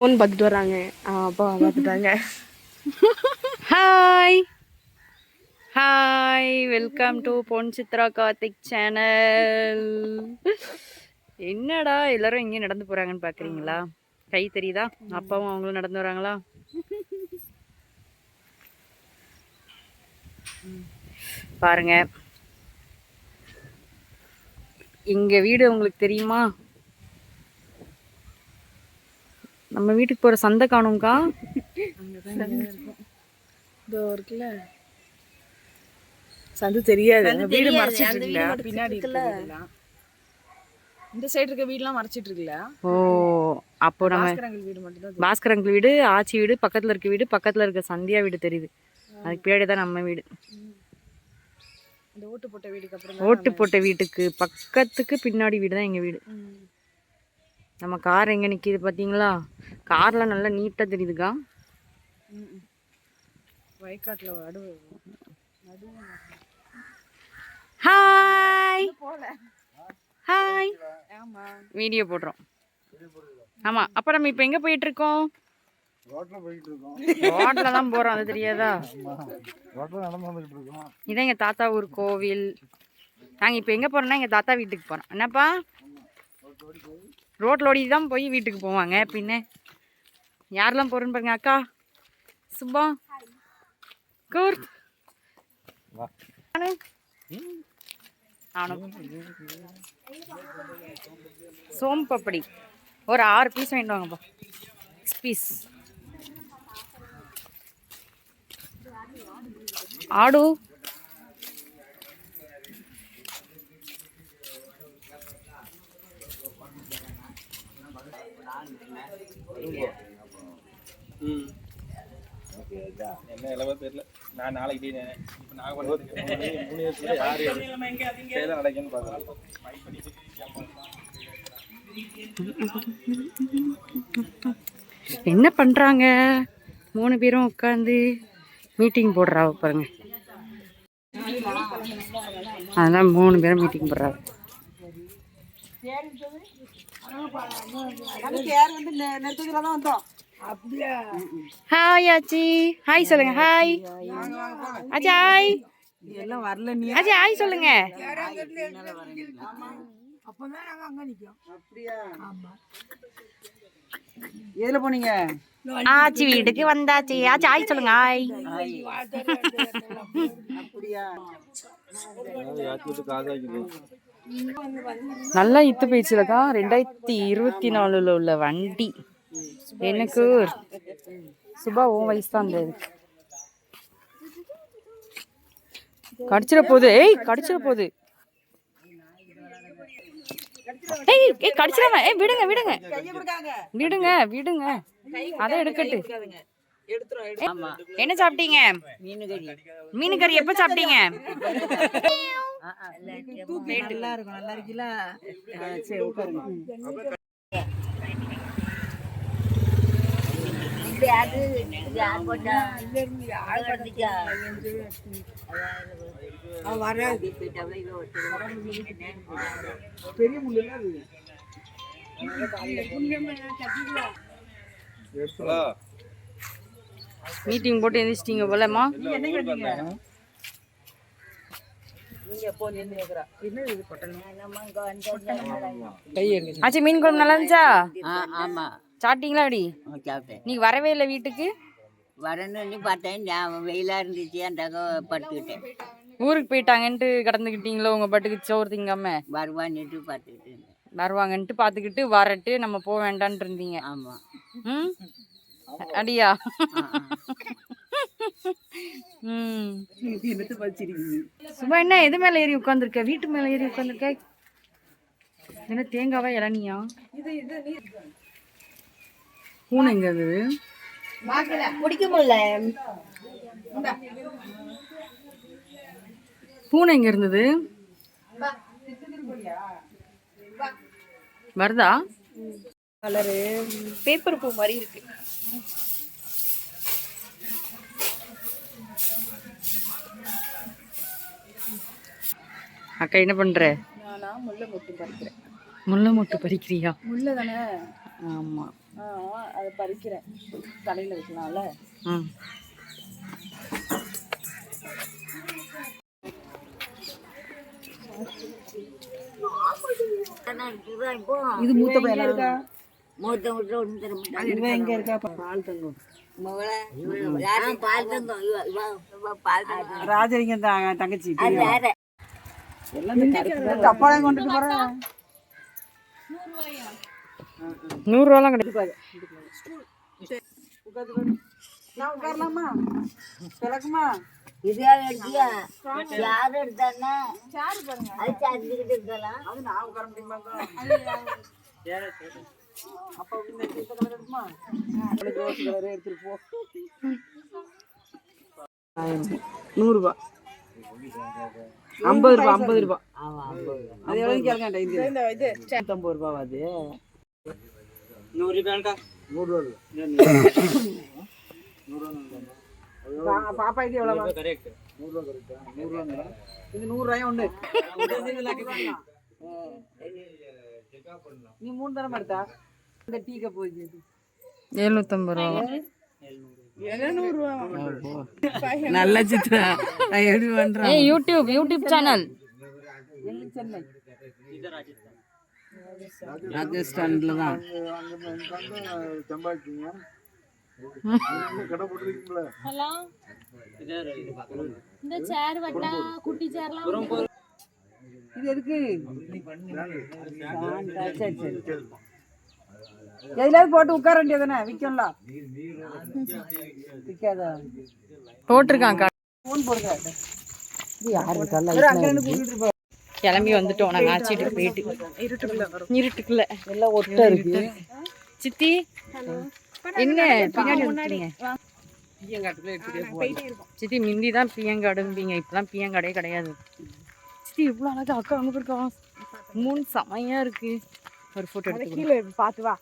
Phone பார்த்துட்டு வராங்க ஆ, அப்பா பார்த்துட்டாங்க. Hi hi welcome to Pon Chitra Karthik channel என்னடா எல்லாரும் எங்கேயும் நடந்து போகிறாங்கன்னு பார்க்குறீங்களா கை தெரியுதா? அப்பாவும் அவங்களும் நடந்து வராங்களா? பாருங்க. எங்கள் வீடு உங்களுக்கு தெரியுமா? நம்ம வீட்டுக்கு போற சந்தை காணும்க்கா. இதோ இருக்குல்ல. சந்து தெரியாது. அந்த வீடு மறைச்சிட்டு பின்னாடி இந்த சைடு இருக்க வீடுலாம் மறைச்சிட்டு இருக்குல்ல. ஓ அப்போ நம்ம வீடு அங்கிள் வீடு ஆச்சி வீடு பக்கத்துல இருக்க வீடு பக்கத்துல இருக்க சந்தியா வீடு தெரியுது. அதுக்கு பின்னாடி தான் நம்ம வீடு. இந்த ஓட்டு போட்ட வீடுக்கு அப்புறம் ஓட்டு போட்ட வீட்டுக்கு பக்கத்துக்கு பின்னாடி வீடு தான் எங்க வீடு. நம்ம கார் எங்க நிக்குது பாத்தீங்களா? கார்லாம் நல்லா நீட்டா தெரியுதுக்கா. வயக்காட்டுல ஹாய் ஹாய் வீடியோ போடுறோம். ஆமா அப்ப நம்ம இப்ப எங்க போயிட்டு இருக்கோம்? ரோட்ல போயிட்டு இருக்கோம். ரோட்ல தான் போறோம் அது தெரியாதா? இதான் எங்க தாத்தா ஊர் கோவில். நாங்க இப்ப எங்க போறோம்னா எங்க தாத்தா வீட்டுக்கு போறோம். என்னப்பா? ரோட்டில் ஓடி தான் போய் வீட்டுக்கு போவாங்க. பின்ன யாரெல்லாம் போகிறேன்னு பாருங்க அக்கா. சுப்பா. கூர் சோம் பப்படி ஒரு ஆறு பீஸ் வாங்கிட்டு வாங்கப்பா. பீஸ் ஆடு. என்ன இளவ தெரியல. நான் நாளைக்கு இப்போ மூணு வருஷத்துல யாரு சேதம் நடக்குன்னு பார்க்குறேன் என்ன பண்றாங்க? மூணு பேரும் உட்காந்து மீட்டிங் போடுறா பாருங்க. அதெல்லாம் மூணு பேரும் மீட்டிங் போடுறாங்க ஹாய் ஆச்சி. ஹாய் சொல்லுங்க. ஹாய் ஆச்சி ஹாய் எல்லாம் வரல நீ. ஆச்சி ஹாய் சொல்லுங்க. எதுல போனீங்க? ஆச்சி வீட்டுக்கு வந்தாச்சு. ஆச்சி ஹாய் சொல்லுங்க. காசு ஆக்கிது நல்லா இத்து போயிடுச்சுலக்கா ரெண்டாயிரத்தி இருபத்தி நாலுல உள்ள வண்டி. எனக்கு சுபா உன் வயசு தான் அந்த இதுக்கு. கடிச்சிட போகுது. ஏய் கடிச்சிட போகுது. ஏய் ஏய் கடிச்சிடாம. ஏய் விடுங்க விடுங்க. விடுங்க விடுங்க. அதை எடுக்கட்டு. என்ன சாப்பிட்டீங்க? மீன் கறி எப்ப சாப்பிட்டீங்க? நல்லா இருக்கும் நல்லா இருக்குல்ல சரி உட்காருங்க. ஹலோ. மீட்டிங் போட்டு எந்திரிச்சிட்டீங்க போலம்மா ஆச்சி மீன் குழம்பு நல்லா இருந்துச்சா? ஆமா. சாப்பிட்டீங்களா அப்படி சாப்பிட்டேன். நீ வரவே இல்லை வீட்டுக்கு? வரணும்னு பார்த்தேன். நான் வெயிலா இருந்துச்சு அந்த படுத்துக்கிட்டேன் ஊருக்கு போயிட்டாங்கன்ட்டு கடந்துக்கிட்டீங்களோ உங்க பாட்டுக்கு சோறு திங்காம? வருவான்னுட்டு பார்த்துக்கிட்டு வருவாங்கன்ட்டு பார்த்துக்கிட்டு வரட்டு நம்ம போக வேண்டான்ட்டு இருந்தீங்க. ஆமா. ம்? அடியா? சும்மா என்ன எது மேல ஏறி உட்காந்துருக்க வீட்டு மேல ஏறி உட்காந்துருக்க என்ன தேங்காவா இளநியா? பூனை எங்க அது பூனை எங்க இருந்தது? வருதா? கலரு. பேப்பர் பூ மாதிரி இருக்கு. அக்கா என்ன பண்ற? நானா முல்லை மொட்டு பறிக்கிறேன். முல்லை மொட்டு பறிக்கிறியா? முல்லை தானே? ஆமா. அதை பறிக்கிறேன். தலையில வைக்கலாம்ல? இது மூத்த பையனா மூத்த விட்டு ஒன்றும் தர மாட்டாங்க. இவன் எங்க இருக்கா? பால் தங்கம். மகளே, யாரு பால் தங்கம். இவ இவ இவ பால் தங்கம். ராஜலிங்கம் தான் தங்கச்சி அது வேற. தப்பாளையம் கொண்டுட்டு போறேன் நூறுரூவாலாம் நான் உட்காரலாமா? கிழக்குமா இது எடுத்தியா? யார் எடுத்தானே அது சார்ந்துக்கிட்டு இருக்கலாம். அது நான் உட்கார முடியுமாக்கா அப்ப இந்த இந்த கலர் எடுத்துட்டு போ நூறுரூபா ஐம்பது ரூபா. ஐம்பது ரூபா. அது எவ்வளோ கேட்க இந்த இது நூற்றம்பது ரூபாவா அது நூறுரூவா பா- பாப்பா இது எவ்வளோ நூறுரூவா கரெக்டா நூறுரூவா இது நூறுரூவாயும் ஒன்று நீ மூணு தரம் எடுத்தா? இந்த டீ கப் போயிடுச்சு எழுநூத்தம்பது ரூபா. நல்ல சித்ரா நான் எப்படி பண்றேன். ஏய் யூடியூப் யூடியூப் சேனல் சென்னை? ராஜஸ்தான்ல தான் சம்பாதிச்சிங்க கடை போட்டுருக்கீங்களா இது எதுக்கு? ஆ, சரி சரி. எதுலாவது போட்டு உட்கார வேண்டியதானே விற்கல விற்காதா போட்டிருக்கான் கா- ஃபோன் போடுங்க. இது கிளம்பி வந்துட்டோம். நாங்கள் ஆச்சிட்டு போயிட்டு. இருட்டுக்குள்ள எல்லாம் ஒட்டா இருக்கு. சித்தி? என்ன? பின்னாடி சித்தி மிந்தி தான் பியங்காடும்பீங்க இப்பெல்லாம் பியங்காடே கிடையாது. சித்தி இவ்வளோ அழகா அக்கா அங்கே போயிருக்கா? மூணு செமையா இருக்கு. ஒரு ஃபோட்டோ எடுத்து கீழே பார்த்து வா.